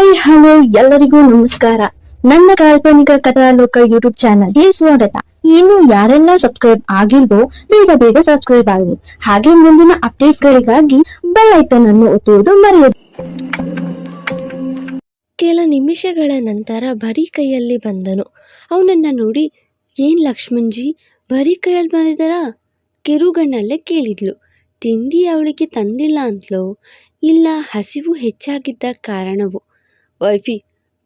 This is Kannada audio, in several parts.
ಹಾಯ್, ಹಲೋ, ಎಲ್ಲರಿಗೂ ನಮಸ್ಕಾರ. ನನ್ನ ಕಾಲ್ಪನಿಕ ಕಥಾಲೋಕ ಯೂಟ್ಯೂಬ್ ಚಾನಲ್ಗೆ ಸ್ವಾಗತ. ಇನ್ನು ಯಾರೆಲ್ಲ ಸಬ್ಸ್ಕ್ರೈಬ್ ಆಗಿಲ್ವೋ, ಬೇಗ ಬೇಗ ಸಬ್ಸ್ಕ್ರೈಬ್ ಆಗಿ ಹಾಗೆ ಮುಂದಿನ ಅಪ್ಡೇಟ್ಸ್ ಗಳಿಗಾಗಿ ಬೆಲ್ ಐಕನ್ ಅನ್ನು ಒತ್ತುವುದು ಮರೆಯದು. ಕೆಲ ನಿಮಿಷಗಳ ನಂತರ ಬರೀ ಕೈಯಲ್ಲಿ ಬಂದನು. ಅವನನ್ನ ನೋಡಿ, ಏನ್ ಲಕ್ಷ್ಮಣ್ಜಿ, ಬರೀ ಕೈಯಲ್ಲಿ ಬಂದಿದ್ದಾರಾ? ಕಿರುಗಣ್ಣಲ್ಲೇ ಕೇಳಿದ್ಲು. ತಿಂಡಿ ಅವಳಿಗೆ ತಂದಿಲ್ಲ ಅಂತಲೋ ಇಲ್ಲ, ಹಸಿವು ಹೆಚ್ಚಾಗಿದ್ದ ಕಾರಣವೋ? ವೈಫಿ,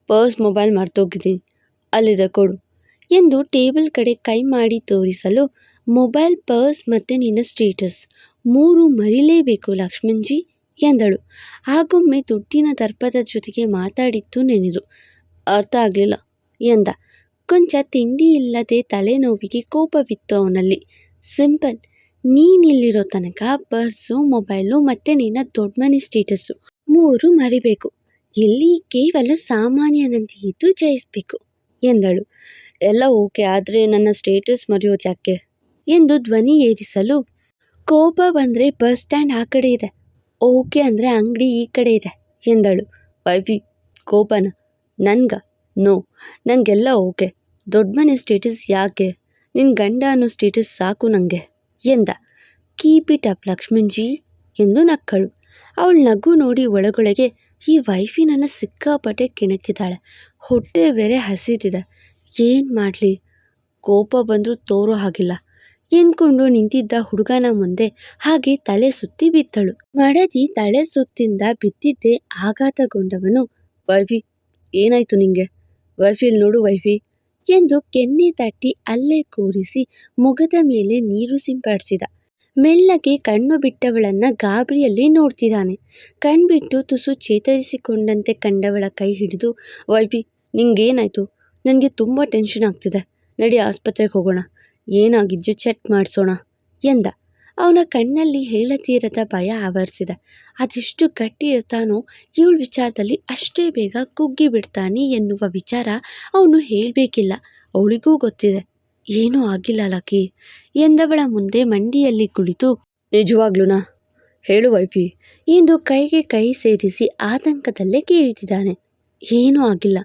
ಪರ್ಸ್ ಮೊಬೈಲ್ ಮರ್ತೋಗಿದ್ದೀನಿ. ಅಲ್ಲಿದೆ ಕೊಡು ಎಂದು ಟೇಬಲ್ ಕಡೆ ಕೈ ಮಾಡಿ ತೋರಿಸಲು ಮೊಬೈಲ್, ಪರ್ಸ್ ಮತ್ತು ನಿನ್ನ ಸ್ಟೇಟಸ್. ಮೂರು ಮರಿಲೇಬೇಕು ಲಕ್ಷ್ಮಣ್ಜಿ ಎಂದಳು. ಆಗೊಮ್ಮೆ ದುಡ್ಡಿನ ದರ್ಪದ ಜೊತೆಗೆ ಮಾತಾಡಿತ್ತು ನೆನೆದು. ಅರ್ಥ ಆಗಲಿಲ್ಲ ಎಂದ. ಕೊಂಚ ತಿಂಡಿ ಇಲ್ಲದೆ ತಲೆನೋವಿಗೆ ಕೋಪವಿತ್ತು ಅವನಲ್ಲಿ. ಸಿಂಪಲ್, ನೀನಿಲ್ಲಿರೋ ತನಕ ಪರ್ಸು, ಮೊಬೈಲು ಮತ್ತು ನಿನ್ನ ದೊಡ್ಡ ಮನೆ ಸ್ಟೇಟಸ್ಸು. ಮೂರು ಮರಿಬೇಕು. ಇಲ್ಲಿ ಕೇವಲ ಸಾಮಾನ್ಯನಂತೆ ಇದ್ದು ಜಯಿಸಬೇಕು ಎಂದಳು. ಎಲ್ಲ ಓಕೆ, ಆದರೆ ನನ್ನ ಸ್ಟೇಟಸ್ ಮರೆಯೋದು ಯಾಕೆ? ಎಂದು ಧ್ವನಿ ಏರಿಸಲು ಕೋಪ ಬಂದರೆ ಬಸ್ ಸ್ಟ್ಯಾಂಡ್ ಆ ಕಡೆ ಇದೆ. ಓಕೆ ಅಂದರೆ ಅಂಗಡಿ ಈ ಕಡೆ ಇದೆ ಎಂದಳು. ವೈಫಿ, ಕೋಪನ? ನನ್ಗ? ನೋ, ನನಗೆಲ್ಲ ಓಕೆ. ದೊಡ್ಡ ಮನೆ ಸ್ಟೇಟಸ್ ಯಾಕೆ? ನಿನ್ನ ಗಂಡ ಅನ್ನೋ ಸ್ಟೇಟಸ್ ಸಾಕು ನನಗೆ ಎಂದ. ಕೀಪ್ ಇಟ್ ಅಪ್ ಲಕ್ಷ್ಮಣ್ಜಿ ಎಂದು ನಕ್ಕಳು. ಅವಳು ನಗು ನೋಡಿ ಒಳಗೊಳಗೆ ಈ ವೈಫಿ ನನ್ನ ಸಿಕ್ಕಾಪಟ್ಟೆ ಕೆಣಕಿದ್ದಾಳೆ. ಹೊಟ್ಟೆ ಬೇರೆ ಹಸಿದಿದೆ ಏನು ಮಾಡಲಿ? ಕೋಪ ಬಂದರೂ ತೋರೋ ಹಾಗಿಲ್ಲ. ಎಂದ್ಕೊಂಡು ನಿಂತಿದ್ದ ಹುಡುಗನ ಮುಂದೆ ಹಾಗೆ ತಲೆ ಸುತ್ತಿ ಬಿದ್ದಳು. ಮಡದಿ ತಲೆ ಸುತ್ತಿಂದ ಬಿದ್ದಿದ್ದೇ ಆಘಾತಗೊಂಡವನು ವೈಫಿ. ಏನಾಯ್ತು ನಿಂಗೆ? ವೈಫಿಲ್ ನೋಡು ವೈಫಿ. ಎಂದು ಕೆನ್ನೆ ತಟ್ಟಿ ಅಲ್ಲೇ ಕೂರಿಸಿ ಮುಗದ ಮೇಲೆ ನೀರು ಸಿಂಪಡಿಸಿದ. ಮೆಲ್ಲಗೆ ಕಣ್ಣು ಬಿಟ್ಟವಳನ್ನ ಗಾಬರಿಯಲ್ಲಿ ನೋಡ್ತಿದ್ದಾನೆ. ಕಣ್ಬಿಟ್ಟು ತುಸು ಚೇತರಿಸಿಕೊಂಡಂತೆ ಕಂಡವಳ ಕೈ ಹಿಡಿದು ವೈಬಿ ನಿಂಗೇನಾಯಿತು? ನನಗೆ ತುಂಬ ಟೆನ್ಷನ್ ಆಗ್ತಿದೆ. ನಡಿ ಆಸ್ಪತ್ರೆಗೆ ಹೋಗೋಣ. ಏನಾಗಿದ್ಯೋ ಚೆಕ್ ಮಾಡಿಸೋಣ ಎಂದ. ಅವನ ಕಣ್ಣಲ್ಲಿ ಹೇಳತೀರದ ಭಯ ಆವರಿಸಿದೆ. ಅದೆಷ್ಟು ಗಟ್ಟಿ ಇರ್ತಾನೋ, ಇವಳ ವಿಚಾರದಲ್ಲಿ ಅಷ್ಟೇ ಬೇಗ ಕುಗ್ಗಿ ಬಿಡ್ತಾನೆ ಎನ್ನುವ ವಿಚಾರ ಅವನು ಹೇಳಬೇಕಿಲ್ಲ. ಅವಳಿಗೂ ಗೊತ್ತಿದೆ. ಏನೂ ಆಗಿಲ್ಲ ಲಕ್ಕಿ ಎಂದವಳ ಮುಂದೆ ಮಂಡಿಯಲ್ಲಿ ಕುಳಿತು ನಿಜವಾಗ್ಲೂನಾ ಹೇಳು ವೈಫಿ. ಎಂದು ಕೈಗೆ ಕೈ ಸೇರಿಸಿ ಆತಂಕದಲ್ಲೇ ಕೇಳುತ್ತಿದ್ದಾನೆ ಏನೂ ಆಗಿಲ್ಲ.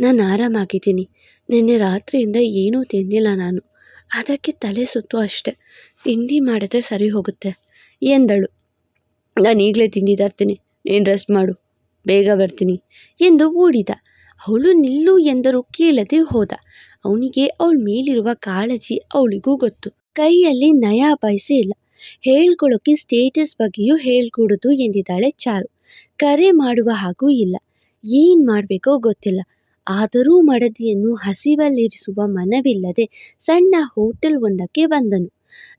ನಾನು ಆರಾಮಾಗಿದ್ದೀನಿ. ನಿನ್ನೆ ರಾತ್ರಿಯಿಂದ ಏನೂ ತಿಂದಿಲ್ಲ ನಾನು. ಅದಕ್ಕೆ ತಲೆ ಸುತ್ತು ಅಷ್ಟೆ. ತಿಂಡಿ ಮಾಡಿದ್ರೆ ಸರಿ ಹೋಗುತ್ತೆ, ಎಂದಳು. ನಾನು ಈಗಲೇ ತಿಂಡಿ ತರ್ತೀನಿ. ನೀನು ರೆಸ್ಟ್ ಮಾಡು. ಬೇಗ ಬರ್ತೀನಿ, ಎಂದು ಓಡಿದ ಅವಳು ನಿಲ್ಲು ಎಂದರೂ ಕೇಳದೆ ಹೋದ. ಅವನಿಗೆ ಅವಳ ಮೇಲಿರುವ ಕಾಳಜಿ ಅವಳಿಗೂ ಗೊತ್ತು. ಕೈಯಲ್ಲಿ ನಯಾ ಪೈಸೆ ಇಲ್ಲ. ಹೇಳ್ಕೊಳ್ಳೋಕೆ ಸ್ಟೇಟಸ್ ಬಗ್ಗೆಯೂ ಹೇಳ್ಕೊಡುದು ಎಂದಿದ್ದಾಳೆ ಚಾರು. ಕರೆ ಮಾಡುವ ಹಾಗೂ ಇಲ್ಲ. ಏನು ಮಾಡಬೇಕೋ ಗೊತ್ತಿಲ್ಲ. ಆದರೂ ಮಡದಿಯನ್ನು ಹಸಿವಲ್ಲಿರಿಸುವ ಮನವಿಲ್ಲದೆ ಸಣ್ಣ ಹೋಟೆಲ್ ಒಂದಕ್ಕೆ ಬಂದನು.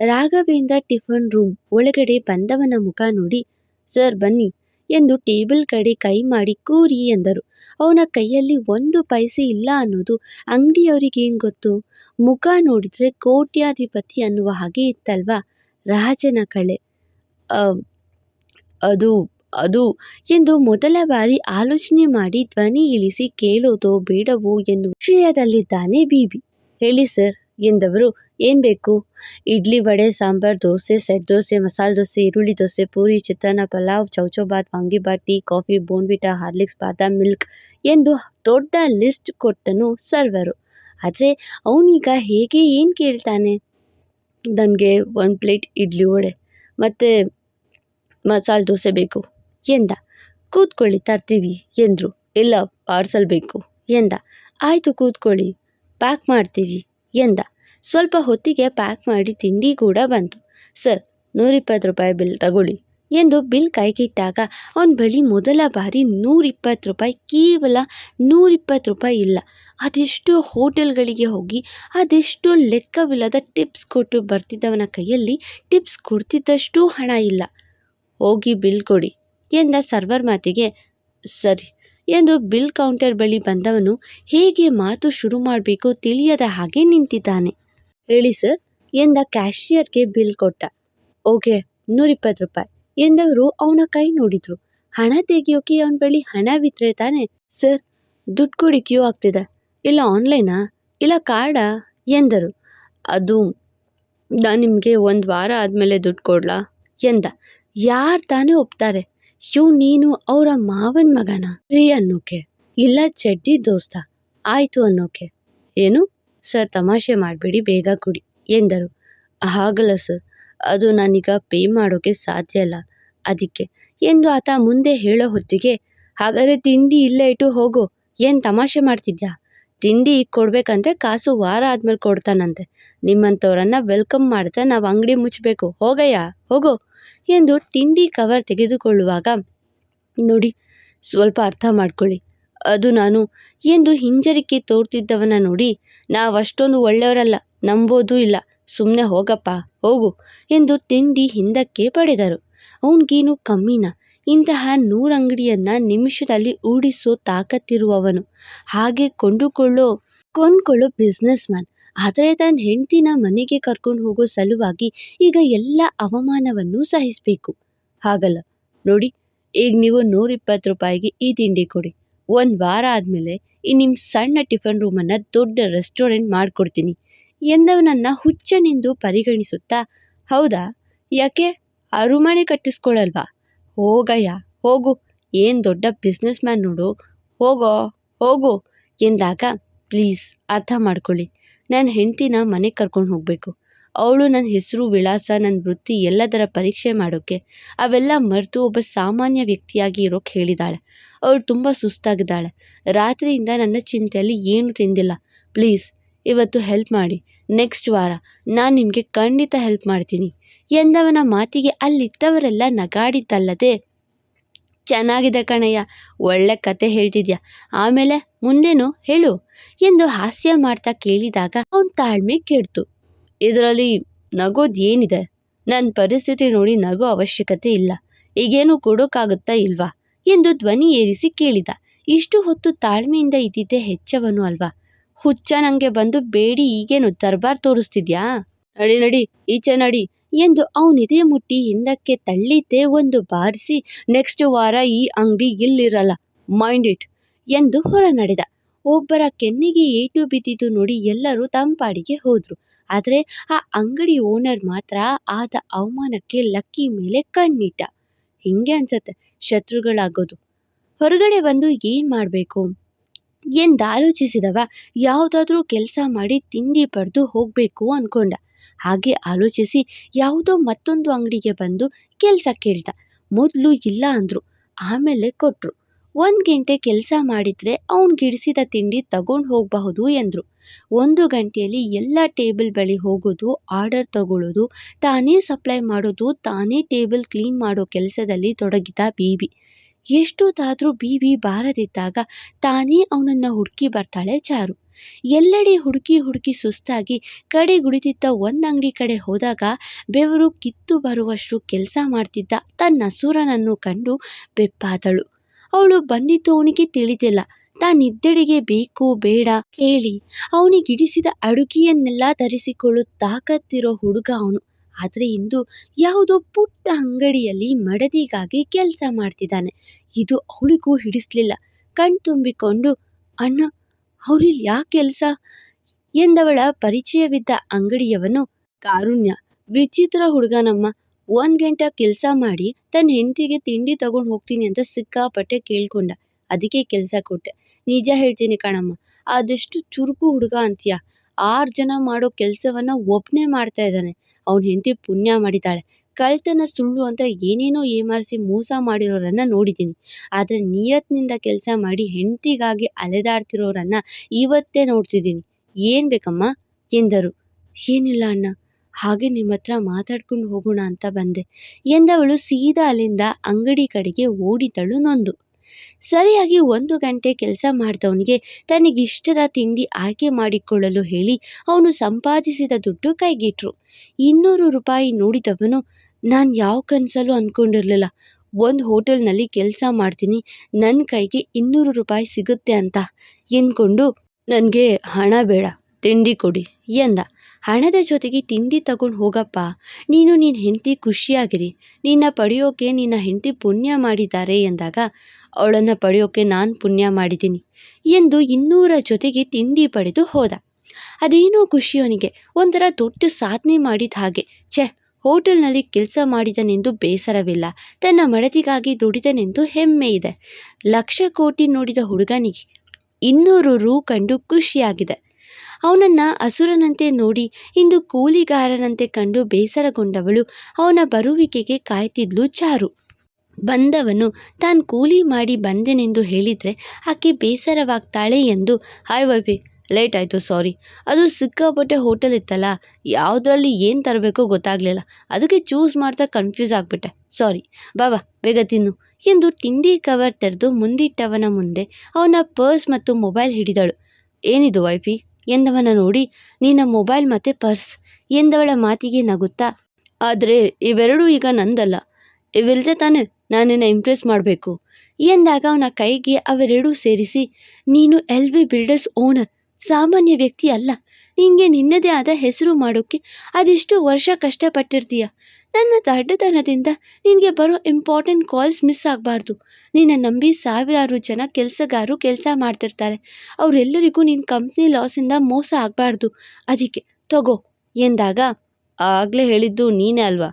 ರಾಘವೇಂದ್ರ ಟಿಫನ್ ರೂಮ್ ಒಳಗಡೆ ಬಂದವನ ಮುಖ ನೋಡಿ, ಸರ್ ಬನ್ನಿ. ಎಂದು ಟೇಬಲ್ ಕಡೆ ಕೈ ಮಾಡಿ ಕೂರಿ ಎಂದರು. ಅವನ ಕೈಯಲ್ಲಿ ಒಂದು ಪೈಸೆ ಇಲ್ಲ ಅನ್ನೋದು ಅಂಗಡಿಯವರಿಗೇನು ಗೊತ್ತು? ಮುಖ ನೋಡಿದರೆ ಕೋಟ್ಯಾಧಿಪತಿ ಅನ್ನುವ ಹಾಗೆ ಇತ್ತಲ್ವಾ? ರಾಜನ ಕಳೆ. ಅದು ಅದು ಎಂದು ಮೊದಲ ಬಾರಿ ಆಲೋಚನೆ ಮಾಡಿ ಧ್ವನಿ ಇಳಿಸಿ ಕೇಳೋದೋ ಬೇಡವೋ ಎಂದು ವಿಷಯದಲ್ಲಿದ್ದಾನೆ ಬೀಬಿ ಹೇಳಿ ಸರ್. ಎಂದವರು, ಏನು ಬೇಕು? ಇಡ್ಲಿ, ವಡೆ, ಸಾಂಬಾರ್, ದೋಸೆ, ಸೆಟ್ ದೋಸೆ, ಮಸಾಲೆ ದೋಸೆ, ಈರುಳ್ಳಿ dosa, puri, chitranna, pulao chow chow bath vangi bath tea, coffee Bournvita Horlicks, badam milk ಎಂದು ದೊಡ್ಡ ಲಿಸ್ಟ್ ಕೊಟ್ಟನು ಸರ್ವರು. ಆದರೆ ಅವನೀಗ ಹೇಗೆ ಏನು ಕೇಳ್ತಾನೆ? ನನಗೆ ಒಂದು ಪ್ಲೇಟ್ ಇಡ್ಲಿ ವಡೆ, ಮತ್ತು ಮಸಾಲೆ ದೋಸೆ ಬೇಕು ಎಂದ. ಕೂತ್ಕೊಳ್ಳಿ, ತರ್ತೀವಿ ಎಂದರು. ಇಲ್ಲ, ಪಾರ್ಸಲ್ ಬೇಕು ಎಂದ. ಆಯಿತು, ಕೂತ್ಕೊಳ್ಳಿ, ಪ್ಯಾಕ್ ಮಾಡ್ತೀವಿ ಎಂದ. ಸ್ವಲ್ಪ ಹೊತ್ತಿಗೆ ಪ್ಯಾಕ್ ಮಾಡಿ ತಿಂಡಿ ಕೂಡ ಬಂತು. ಸರ್, ನೂರಿಪ್ಪತ್ತು ರೂಪಾಯಿ ಬಿಲ್ ತಗೊಳ್ಳಿ ಎಂದು ಬಿಲ್ ಕೈಗಿಟ್ಟಾಗ ಅವನ ಬಳಿ ಮೊದಲ ಬಾರಿ ನೂರಿಪ್ಪತ್ತು ರೂಪಾಯಿ, ಕೇವಲ ನೂರಿಪ್ಪತ್ತು ರೂಪಾಯಿ ಇಲ್ಲ. ಅದೆಷ್ಟು ಹೋಟೆಲ್ಗಳಿಗೆ ಹೋಗಿ ಅದೆಷ್ಟು ಲೆಕ್ಕವಿಲ್ಲದ ಟಿಪ್ಸ್ ಕೊಟ್ಟು ಬರ್ತಿದ್ದವನ ಕೈಯಲ್ಲಿ ಟಿಪ್ಸ್ ಕೊಡ್ತಿದ್ದಷ್ಟು ಹಣ ಇಲ್ಲ. ಹೋಗಿ ಬಿಲ್ ಕೊಡಿ ಎಂದ ಸರ್ವರ್ ಮಾತಿಗೆ. ಸರಿ ಎಂದು ಬಿಲ್ ಕೌಂಟರ್ ಬಳಿ ಬಂದವನು ಹೇಗೆ ಮಾತು ಶುರು ಮಾಡಬೇಕು ತಿಳಿಯದ ಹಾಗೆ ನಿಂತಿದ್ದಾನೆ. ಹೇಳಿ ಸರ್, ಎಂದ ಕ್ಯಾಶಿಯರ್ಗೆ ಬಿಲ್ ಕೊಟ್ಟ. ಓಕೆ, ನೂರಿಪ್ಪತ್ತು ರೂಪಾಯಿ, ಎಂದವರು ಅವನ ಕೈ ನೋಡಿದ್ರು. ಹಣ ತೆಗಿಯೋಕೆ ಅವನ ಬಳಿ ಹಣವಿದ್ರೆ ತಾನೆ. ಸರ್, ದುಡ್ಡು ಕೊಡಿ, ಕ್ಯೂ ಆಗ್ತಿದೆ. ಇಲ್ಲ ಆನ್ಲೈನಾ? ಇಲ್ಲ ಕಾರ್ಡಾ? ಎಂದರು. ಅದು ನಾನು ನಿಮಗೆ ಒಂದು ವಾರ ಆದಮೇಲೆ ದುಡ್ಡು ಕೊಡಲಾ? ಎಂದ. ಯಾರು ತಾನೇ ಒಪ್ತಾರೆ? ಯೋ ನೀನು ಅವರ ಮಾವನ ಮಗನ? ರೀ ಅನ್ನೋಕೆ. ಇಲ್ಲ ಚಡ್ಡಿ ದೋಸ್ತ. ಆಯ್ತು ಅನ್ನೋಕೆ. ಏನು? ಸರ್, ತಮಾಷೆ ಮಾಡಬೇಡಿ, ಬೇಗ ಕೊಡಿ ಎಂದರು. ಹಾಗಲ್ಲ ಸರ್. ಅದು ನಾನೀಗ ಪೇ ಮಾಡೋಕೆ ಸಾಧ್ಯ ಇಲ್ಲ. ಅದಕ್ಕೆ ಎಂದು ಆತ ಮುಂದೆ ಹೇಳೋ ಹೊತ್ತಿಗೆ, ಹಾಗಾದರೆ ತಿಂಡಿ ಇಲ್ಲೇ ಇಟ್ಟು ಹೋಗು. ಏನು ತಮಾಷೆ ಮಾಡ್ತಿದ್ಯಾ? ತಿಂಡಿ ಈಗ ಕೊಡ್ಬೇಕಂತೆ, ಕಾಸು ವಾರ ಆದ್ಮೇಲೆ ಕೊಡ್ತಾನಂತೆ. ನಿಮ್ಮಂಥವ್ರನ್ನ ವೆಲ್ಕಮ್ ಮಾಡ್ತಾ ನಾವು ಅಂಗಡಿ ಮುಚ್ಚಬೇಕು ಹೋಗಯ್ಯ? ಹೋಗು. ಎಂದು ತಿಂಡಿ ಕವರ್ ತೆಗೆದುಕೊಳ್ಳುವಾಗ, ನೋಡಿ, ಸ್ವಲ್ಪ ಅರ್ಥ ಮಾಡಿಕೊಳ್ಳಿ. ಅದು ನಾನು ಎಂದು ಹಿಂಜರಿಕೆ ತೋರ್ತಿದ್ದವನ ನೋಡಿ, ನಾವಷ್ಟೊಂದು ಒಳ್ಳೆಯವರಲ್ಲ, ನಂಬೋದೂ ಇಲ್ಲ. ಸುಮ್ಮನೆ ಹೋಗಪ್ಪ, ಹೋಗು ಎಂದು ತಿಂಡಿ ಹಿಂದಕ್ಕೆ ಪಡೆದರು. ಅವನಿಗೇನು ಕಮ್ಮಿನ? ಇಂತಹ ನೂರಂಗಡಿಯನ್ನು ನಿಮಿಷದಲ್ಲಿ ಊಡಿಸೋ ತಾಕತ್ತಿರುವವನು. ಹಾಗೆ ಕೊಂಡುಕೊಳ್ಳೋ, ಕೊಂಡ್ಕೊಳ್ಳೋ ಬಿಸ್ನೆಸ್ ಮ್ಯಾನ್ ಆದರೆ ತನ್ನ ಹೆಂಡ್ತಿನ ಮನೆಗೆ ಕರ್ಕೊಂಡು ಹೋಗೋ ಸಲುವಾಗಿ ಈಗ ಎಲ್ಲ ಅವಮಾನವನ್ನು ಸಹಿಸಬೇಕು. ಹಾಗಲ್ಲ. ನೋಡಿ, ಈಗ ನೀವು ನೂರಿಪ್ಪತ್ತು ರೂಪಾಯಿಗೆ ಈ ತಿಂಡಿ ಕೊಡಿ. ಒಂದು ವಾರ ಆದಮೇಲೆ ಈ ನಿಮ್ಮ ಸಣ್ಣ ಟಿಫನ್ ರೂಮನ್ನು ದೊಡ್ಡ ರೆಸ್ಟೋರೆಂಟ್ ಮಾಡಿಕೊಡ್ತೀನಿ. ಎಂದವನನ್ನು ಹುಚ್ಚನೆಂದು ಪರಿಗಣಿಸುತ್ತಾ? ಹೌದಾ? ಯಾಕೆ? ಅರುಮನೆ ಕಟ್ಟಿಸ್ಕೊಳ್ಳಲ್ವಾ ಹೋಗಯ್ಯ, ಹೋಗು. ಏನು ದೊಡ್ಡ ಬಿಸ್ನೆಸ್ ಮ್ಯಾನ್ ನೋಡು. ಹೋಗೋ, ಹೋಗು. ಎಂದಾಗ ಪ್ಲೀಸ್ ಅರ್ಥ ಮಾಡ್ಕೊಳ್ಳಿ. ನನ್ನ ಹೆಂಡ್ತಿನ ಮನೆಗೆ ಕರ್ಕೊಂಡು ಹೋಗಬೇಕು. ಅವಳು ನನ್ನ ಹೆಸರು, ವಿಳಾಸ ನನ್ನ ವೃತ್ತಿ ಎಲ್ಲದರ ಪರೀಕ್ಷೆ ಮಾಡೋಕ್ಕೆ ಅವೆಲ್ಲ ಮರೆತು ಒಬ್ಬ ಸಾಮಾನ್ಯ ವ್ಯಕ್ತಿಯಾಗಿ ಇರೋಕ್ಕೆ ಹೇಳಿದಾಳೆ. ಅವಳು ತುಂಬ ಸುಸ್ತಾಗಿದ್ದಾಳೆ. ರಾತ್ರಿಯಿಂದ ನನ್ನ ಚಿಂತೆಯಲ್ಲಿ ಏನು ತಿಂದಿಲ್ಲ. ಪ್ಲೀಸ್, ಇವತ್ತು ಹೆಲ್ಪ್ ಮಾಡಿ. ನೆಕ್ಸ್ಟ್ ವಾರ ನಾನು ನಿಮಗೆ ಖಂಡಿತ ಹೆಲ್ಪ್ ಮಾಡ್ತೀನಿ. ಎಂದವನ ಮಾತಿಗೆ ಅಲ್ಲಿದ್ದವರೆಲ್ಲ ನಗಾಡಿದ್ದಲ್ಲದೆ ಚೆನ್ನಾಗಿದೆ ಕಣಯ್ಯ, ಒಳ್ಳೆ ಕತೆ ಹೇಳ್ತಿದ್ಯಾ? ಆಮೇಲೆ ಮುಂದೇನು ಹೇಳು ಎಂದು ಹಾಸ್ಯ ಮಾಡ್ತಾ ಕೇಳಿದಾಗ ಅವನ ತಾಳ್ಮೆ ಕೇಳ್ತು ಇದರಲ್ಲಿ ನಗೋದು ಏನಿದೆ? ನನ್ನ ಪರಿಸ್ಥಿತಿ ನೋಡಿ ನಗೋ ಅವಶ್ಯಕತೆ ಇಲ್ಲ. ಈಗೇನು ಕೊಡೋಕ್ಕಾಗುತ್ತಾ ಇಲ್ವಾ? ಎಂದು ಧ್ವನಿ ಏರಿಸಿ ಕೇಳಿದ. ಇಷ್ಟು ಹೊತ್ತು ತಾಳ್ಮೆಯಿಂದ ಇದ್ದಿದ್ದೆ ಹೆಚ್ಚವನು ಅಲ್ವಾ? ಹುಚ್ಚ ನಂಗೆ ಬಂದು ಬೇಡಿ, ಈಗೇನು ದರ್ಬಾರ್ ತೋರಿಸ್ತಿದ್ಯಾ? ನಡಿ ನಡಿ, ಈಚೆ ನಡಿ ಎಂದು ಅವನಿದೆ ಮುಟ್ಟಿ ಹಿಂದಕ್ಕೆ ತಳ್ಳಿದ್ದೇ ಒಂದು ಬಾರಿಸಿ, ನೆಕ್ಸ್ಟ್ ವಾರ ಈ ಅಂಗಡಿ ಇಲ್ಲಿರಲ್ಲ, ಮೈಂಡ್ ಇಟ್ ಎಂದು ಹೊರ ನಡೆದ ಒಬ್ಬರ ಕೆನ್ನಿಗೆ ಏಟು ಬಿದ್ದಿದ್ದು ನೋಡಿ ಎಲ್ಲರೂ ತಂಪಾಡಿಗೆ ಹೋದ್ರು. ಆದರೆ ಆ ಅಂಗಡಿ ಓನರ್ ಮಾತ್ರ ಆದ ಅವಮಾನಕ್ಕೆ ಲಕ್ಕಿ ಮೇಲೆ ಕಣ್ಣಿಟ್ಟ. ಹಿಂಗೆ ಅನ್ಸತ್ತೆ, ಶತ್ರುಗಳಾಗೋದು. ಹೊರಗಡೆ ಬಂದು ಏನು ಮಾಡಬೇಕು? ಎಂದಾಲೋಚಿಸಿದವ. ಯಾವುದಾದ್ರೂ ಕೆಲಸ ಮಾಡಿ ತಿಂಡಿ ಪಡೆದು ಹೋಗಬೇಕು ಅಂದ್ಕೊಂಡ ಹಾಗೆ ಆಲೋಚಿಸಿ ಯಾವುದೋ ಮತ್ತೊಂದು ಅಂಗಡಿಗೆ ಬಂದು ಕೆಲಸ ಕೇಳಿದ. ಮೊದಲು ಇಲ್ಲ ಅಂದರು. ಆಮೇಲೆ ಕೊಟ್ಟರು ಒಂದು ಗಂಟೆ ಕೆಲಸ ಮಾಡಿದರೆ ಗಿಡಿಸಿದ ತಿಂಡಿ ತಗೊಂಡು ಹೋಗಬಹುದು ಎಂದರು. ಒಂದು ಗಂಟೆಯಲ್ಲಿ ಎಲ್ಲ ಟೇಬಲ್ ಬಳಿ ಹೋಗೋದು, ಆರ್ಡರ್ ತಗೊಳ್ಳೋದು ತಾನೇ ಸಪ್ಲೈ ಮಾಡೋದು, ತಾನೇ ಟೇಬಲ್ ಕ್ಲೀನ್ ಮಾಡೋ ಕೆಲಸದಲ್ಲಿ ತೊಡಗಿದ ಬೀಬಿ ಎಷ್ಟೊತ್ತಾದರೂ ಬೀಬಿ ಬಾರದಿದ್ದಾಗ ತಾನೇ ಅವನನ್ನು ಹುಡುಕಿ ಬರ್ತಾಳೆ ಚಾರು. ಎಲ್ಲೆಡೆ ಹುಡುಕಿ ಹುಡುಕಿ ಸುಸ್ತಾಗಿ ಕಡೆಗುಳಿದಿದ್ದ ಒಂದು ಅಂಗಡಿ ಕಡೆ ಹೋದಾಗ ಬೆವರು ಕಿತ್ತು ಬರುವಷ್ಟು ಕೆಲಸ ಮಾಡ್ತಿದ್ದ ತನ್ನ ಸುರನನ್ನು ಕಂಡು ಬೆಪ್ಪಾದಳು. ಅವಳು ಬಂದಿದ್ದು ಅವನಿಗೆ ತಿಳಿದಿಲ್ಲ. ತಾನಿದ್ದೆಡೆಗೆ ಬೇಕು, ಬೇಡ, ಕೇಳಿ. ಅವನಿಗಿಡಿಸಿದ ಅಡುಗೆಯನ್ನೆಲ್ಲ ತರಿಸಿಕೊಳ್ಳೋ ತಾಕತ್ತಿರೋ ಹುಡುಗ ಅವನು. ಆದರೆ ಇಂದು ಯಾವುದೋ ಪುಟ್ಟ ಅಂಗಡಿಯಲ್ಲಿ ಮಡದಿಗಾಗಿ ಕೆಲಸ ಮಾಡ್ತಿದ್ದಾನೆ. ಇದು ಅವಳಿಗೂ ಹಿಡಿಸ್ಲಿಲ್ಲ. ಕಣ್ತುಂಬಿಕೊಂಡು ಅಣ್ಣ, ಅವ್ರಿಲ್ಲಿ ಯಾಕೆ ಕೆಲಸ? ಎಂದವಳ ಪರಿಚಯವಿದ್ದ ಅಂಗಡಿಯವನು, ಕಾರುಣ್ಯ, ವಿಚಿತ್ರ ಹುಡುಗನಮ್ಮ. ಒಂದು ಗಂಟೆ ಕೆಲಸ ಮಾಡಿ, ತನ್ನ ಹೆಂಡತಿಗೆ ತಿಂಡಿ ತಗೊಂಡು ಹೋಗ್ತೀನಿ ಅಂತ ಸಿಕ್ಕಾಪಟ್ಟೆ ಕೇಳ್ಕೊಂಡ. ಅದಕ್ಕೆ ಕೆಲಸ ಕೊಟ್ಟೆ. ನಿಜ ಹೇಳ್ತೀನಿ ಕಣಮ್ಮ ಅದೆಷ್ಟು ಚುರುಕು ಹುಡುಗ ಅಂತೀಯ. ಆರು ಜನ ಮಾಡೋ ಕೆಲಸವನ್ನ ಒಬ್ಬನೇ ಮಾಡ್ತಾ ಇದ್ದಾನೆ. ಅವನ ಹೆಂಡತಿ ಪುಣ್ಯ ಮಾಡಿದ್ದಾಳೆ. ಕಳ್ತನ, ಸುಳ್ಳು ಅಂತ ಏನೇನೋ ಏಮಾರಿಸಿ ಮೋಸ ಮಾಡಿರೋರನ್ನ ನೋಡಿದ್ದೀನಿ. ಆದರೆ ನಿಯತ್ತಿನಿಂದ ಕೆಲಸ ಮಾಡಿ ಹೆಂಡತಿಗಾಗಿ ಅಲೆದಾಡ್ತಿರೋರನ್ನ ಇವತ್ತೇ ನೋಡ್ತಿದ್ದೀನಿ. ಏನು ಬೇಕಮ್ಮ? ಎಂದರು. ಏನಿಲ್ಲ ಅಣ್ಣ. ಹಾಗೆ ನಿಮ್ಮ ಹತ್ರ ಮಾತಾಡ್ಕೊಂಡು ಹೋಗೋಣ ಅಂತ ಬಂದೆ. ಎಂದವಳು ಸೀದಾ ಅಲ್ಲಿಂದ ಅಂಗಡಿ ಕಡೆಗೆ ಓಡಿದಳು ನೊಂದು. ಸರಿಯಾಗಿ ಒಂದು ಗಂಟೆ ಕೆಲಸ ಮಾಡಿದವನಿಗೆ ತನಗಿಷ್ಟದ ತಿಂಡಿ ಆಯ್ಕೆ ಮಾಡಿಕೊಳ್ಳಲು ಹೇಳಿ ಅವನು ಸಂಪಾದಿಸಿದ ದುಡ್ಡು ಕೈಗಿಟ್ರು. ಇನ್ನೂರು ರೂಪಾಯಿ ನೋಡಿದವನು, ನಾನು ಯಾವ ಕನಸಲ್ಲೂ ಅಂದ್ಕೊಂಡಿರಲಿಲ್ಲ ಒಂದು ಹೋಟೆಲ್ನಲ್ಲಿ ಕೆಲಸ ಮಾಡ್ತೀನಿ. ನನ್ನ ಕೈಗೆ ಇನ್ನೂರು ರೂಪಾಯಿ ಸಿಗುತ್ತೆ ಅಂತ ಎಂದ್ಕೊಂಡು ನನಗೆ ಹಣ ಬೇಡ, ತಿಂಡಿ ಕೊಡಿ ಎಂದ. ಹಣದ ಜೊತೆಗೆ ತಿಂಡಿ ತಗೊಂಡು ಹೋಗಪ್ಪ, ನೀನು ನಿನ್ನ ಹೆಂಡತಿ ಖುಷಿಯಾಗಿರಿ. ನಿನ್ನ ಪಡೆಯೋಕೆ ನಿನ್ನ ಹೆಂಡತಿ ಪುಣ್ಯ ಮಾಡಿದ್ದಾರೆ ಎಂದಾಗ ಅವಳನ್ನು ಪಡೆಯೋಕ್ಕೆ ನಾನು ಪುಣ್ಯ ಮಾಡಿದ್ದೀನಿ ಎಂದು ಇನ್ನೂರ ಜೊತೆಗೆ ತಿಂಡಿ ಪಡೆದು ಹೋದ. ಅದೇನೋ ಖುಷಿ ಅವನಿಗೆ, ಒಂಥರ ದೊಡ್ಡ ಸಾಧನೆ ಮಾಡಿದ ಹಾಗೆ. ಛೆ, ಹೋಟೆಲ್ನಲ್ಲಿ ಕೆಲಸ ಮಾಡಿದನೆಂದು ಬೇಸರವಿಲ್ಲ, ತನ್ನ ಮಡದಿಗಾಗಿ ದುಡಿದನೆಂದು ಹೆಮ್ಮೆ ಇದೆ. ಲಕ್ಷ ಕೋಟಿ ನೋಡಿದ ಹುಡುಗನಿಗೆ ಇನ್ನೂರು ರೂ ಕಂಡು ಖುಷಿಯಾಗಿದೆ. ಅವನನ್ನು ಅಸುರನಂತೆ ನೋಡಿ, ಇಂದು ಕೂಲಿಗಾರನಂತೆ ಕಂಡು ಬೇಸರಗೊಂಡವಳು ಅವನ ಬರುವಿಕೆಗೆ ಕಾಯ್ತಿದ್ಲು ಚಾರು. ಬಂದವನು ತಾನು ಕೂಲಿ ಮಾಡಿ ಬಂದೆನೆಂದು ಹೇಳಿದರೆ ಆಕೆ ಬೇಸರವಾಗ್ತಾಳೆ ಎಂದು ಹಾಯ್ ವೈಫಿ ಲೇಟ್ ಆಯಿತು ಸಾರಿ ಅದು ಸಿಕ್ಕಾಪಟ್ಟೆ ಹೋಟೆಲ್ ಇತ್ತಲ್ಲ, ಯಾವುದ್ರಲ್ಲಿ ಏನು ತರಬೇಕೋ ಗೊತ್ತಾಗಲಿಲ್ಲ. ಅದಕ್ಕೆ ಚೂಸ್ ಮಾಡ್ತಾ ಕನ್ಫ್ಯೂಸ್ ಆಗಿಬಿಟ್ಟೆ. ಸಾರಿ ಬಾಬಾ, ಬೇಗ ತಿನ್ನು ಎಂದು ತಿಂಡಿ ಕವರ್ ತೆರೆದು ಮುಂದಿಟ್ಟವನ ಮುಂದೆ ಅವನ ಪರ್ಸ್ ಮತ್ತು ಮೊಬೈಲ್ ಹಿಡಿದಳು. ಏನಿದು ವೈಫಿ ಎಂದವನ ನೋಡಿ ನಿನ್ನ ಮೊಬೈಲ್ ಮತ್ತು ಪರ್ಸ್ ಎಂದವಳ ಮಾತಿಗೆ ನಗುತ್ತಾ, ಆದರೆ ಇವೆರಡೂ ಈಗ ನಂದಲ್ಲ. ಇವಿಲ್ಲದೆ ತಾನೇ ನಾನು ನಿನ್ನ ಇಂಪ್ರೆಸ್ ಮಾಡಬೇಕು. ಎಂದಾಗ ಅವನ ಕೈಗೆ ಅವೆರಡೂ ಸೇರಿಸಿ, ನೀನು ಎಲ್ ವಿ ಬಿಲ್ಡರ್ಸ್ ಓನರ್ ಸಾಮಾನ್ಯ ವ್ಯಕ್ತಿ ಅಲ್ಲ. ನಿನಗೆ ನಿನ್ನದೇ ಆದ ಹೆಸರು ಮಾಡೋಕ್ಕೆ ಅದೆಷ್ಟು ವರ್ಷ ಕಷ್ಟಪಟ್ಟಿರ್ತೀಯ. ನನ್ನ ದಡ್ಡತನದಿಂದ ನಿನಗೆ ಬರೋ ಇಂಪಾರ್ಟೆಂಟ್ ಕಾಲ್ಸ್ ಮಿಸ್ ಆಗಬಾರ್ದು. ನಿನ್ನ ನಂಬಿ ಸಾವಿರಾರು ಜನ ಕೆಲಸಗಾರರು ಕೆಲಸ ಮಾಡ್ತಿರ್ತಾರೆ. ಅವರೆಲ್ಲರಿಗೂ ನಿನ್ನ ಕಂಪ್ನಿ ಲಾಸಿಂದ ಮೋಸ ಆಗಬಾರ್ದು. ಅದಕ್ಕೆ ತಗೋ ಎಂದಾಗ, ಆಗಲೇ ಹೇಳಿದ್ದು ನೀನೇ ಅಲ್ವಾ?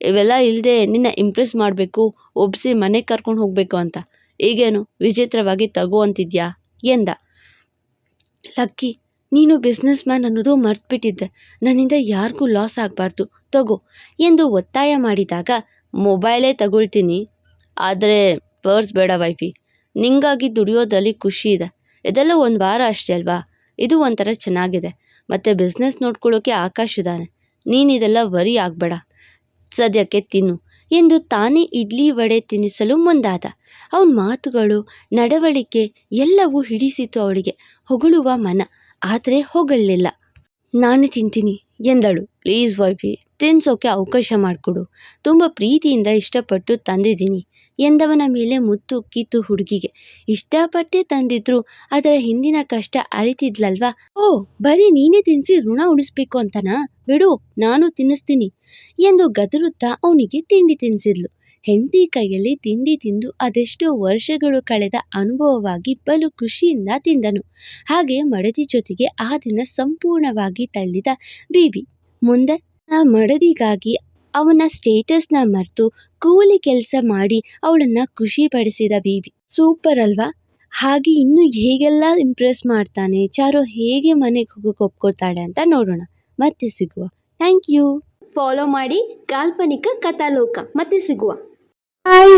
ಇವೆಲ್ಲ ಇಲ್ಲದೆ ನಿನ್ನ ಇಂಪ್ರೆಸ್ ಮಾಡಬೇಕು ಒಪ್ಪಿಸಿ ಮನೆಗೆ ಕರ್ಕೊಂಡು ಹೋಗಬೇಕು ಅಂತ. ಈಗೇನು ವಿಚಿತ್ರವಾಗಿ ತಗೋ ಅಂತಿದ್ಯಾ? ಎಂದ. ಲಕ್ಕಿ, ನೀನು ಬಿಸ್ನೆಸ್ ಮ್ಯಾನ್ ಅನ್ನೋದು ಮರ್ತ್ಬಿಟ್ಟಿದ್ದೆ. ನನ್ನಿಂದ ಯಾರಿಗೂ ಲಾಸ್ ಆಗಬಾರ್ದು. ತಗೋ ಎಂದು ಒತ್ತಾಯ ಮಾಡಿದಾಗ ಮೊಬೈಲೇ ತಗೊಳ್ತೀನಿ. ಆದರೆ ಪರ್ಸ್ ಬೇಡ ವೈಫಿ. ನಿಂಗಾಗಿ ದುಡಿಯೋದ್ರಲ್ಲಿ ಖುಷಿ ಇದೆ. ಇದೆಲ್ಲ ಒಂದು ವಾರ ಅಷ್ಟೇ ಅಲ್ವಾ? ಇದು ಒಂಥರ ಚೆನ್ನಾಗಿದೆ. ಮತ್ತು ಬಿಸ್ನೆಸ್ ನೋಡ್ಕೊಳ್ಳೋಕೆ ಆಕಾಶ ಇದ್ದಾನೆ. ನೀನು ಇದೆಲ್ಲ ವರಿ ಆಗಬೇಡ. ಸದ್ಯಕ್ಕೆ ತಿನ್ನು ಎಂದು ತಾನೇ ಇಡ್ಲಿ ವಡೆ ತಿನ್ನಿಸಲು ಮುಂದಾದ. ಅವನ ಮಾತುಗಳು, ನಡವಳಿಕೆ ಎಲ್ಲವೂ ಹಿಡಿಸಿತು ಅವಳಿಗೆ. ಹೊಗಳುವ ಮನ, ಆದರೆ ಹೊಗಳಲಿಲ್ಲ. ನಾನು ತಿಂತೀನಿ. ಎಂದಳು. ಪ್ಲೀಸ್ ವೈಫಿ, ತಿನ್ಸೋಕೆ ಅವಕಾಶ ಮಾಡಿಕೊಡು. ತುಂಬ ಪ್ರೀತಿಯಿಂದ ಇಷ್ಟಪಟ್ಟು ತಂದಿದ್ದೀನಿ, ಎಂದವನ ಮೇಲೆ ಮುತ್ತು ಕಿತ್ತು ಹುಡುಗಿಗೆ. ಇಷ್ಟಪಟ್ಟೇ ತಂದಿದ್ರು, ಅದರ ಹಿಂದಿನ ಕಷ್ಟ ಅರಿತಿದ್ಲಲ್ವಾ? ಓ, ಬರೀ ನೀನೇ ತಿನ್ನಿಸಿ ಋಣ ಉಣಿಸ್ಬೇಕು ಅಂತನಾ? ಬಿಡು, ನಾನು ತಿನ್ನಿಸ್ತೀನಿ, ಎಂದು ಗದರುತ್ತಾ ಅವನಿಗೆ ತಿಂಡಿ ತಿನ್ನಿಸಿದ್ಲು ಹೆಂಡತಿ ಕೈಯಲ್ಲಿ ತಿಂಡಿ ತಿಂದು ಅದೆಷ್ಟೋ ವರ್ಷಗಳು ಕಳೆದ ಅನುಭವವಾಗಿ ಬಲು ಖುಷಿಯಿಂದ ತಿಂದನು. ಹಾಗೆ ಮಡದಿ ಜೊತೆಗೆ ಆ ದಿನ ಸಂಪೂರ್ಣವಾಗಿ ತಳ್ಳಿದ ಬೀಬಿ. ಮುಂದೆ ಆ ಮಡದಿಗಾಗಿ ಅವನ ಸ್ಟೇಟಸ್ನ ಮರೆತು ಕೂಲಿ ಕೆಲಸ ಮಾಡಿ ಅವಳನ್ನ ಖುಷಿಪಡಿಸಿದ ಬೀಬಿ. ಸೂಪರ್ ಅಲ್ವಾ? ಹಾಗೆ ಇನ್ನು ಹೇಗೆಲ್ಲ ಇಂಪ್ರೆಸ್ ಮಾಡ್ತಾನೆ? ಚಾರು ಹೇಗೆ ಮನೆಗೆ ಹೋಗೋಕೆ ಒಪ್ಕೊಳ್ತಾಳೆ ಅಂತ ನೋಡೋಣ. ಮತ್ತೆ ಸಿಗುವ. ಥ್ಯಾಂಕ್ ಯು ಫಾಲೋ ಮಾಡಿ ಕಾಲ್ಪನಿಕ ಕಥಾಲೋಕ. ಮತ್ತೆ ಸಿಗುವ. ಹಾಯ್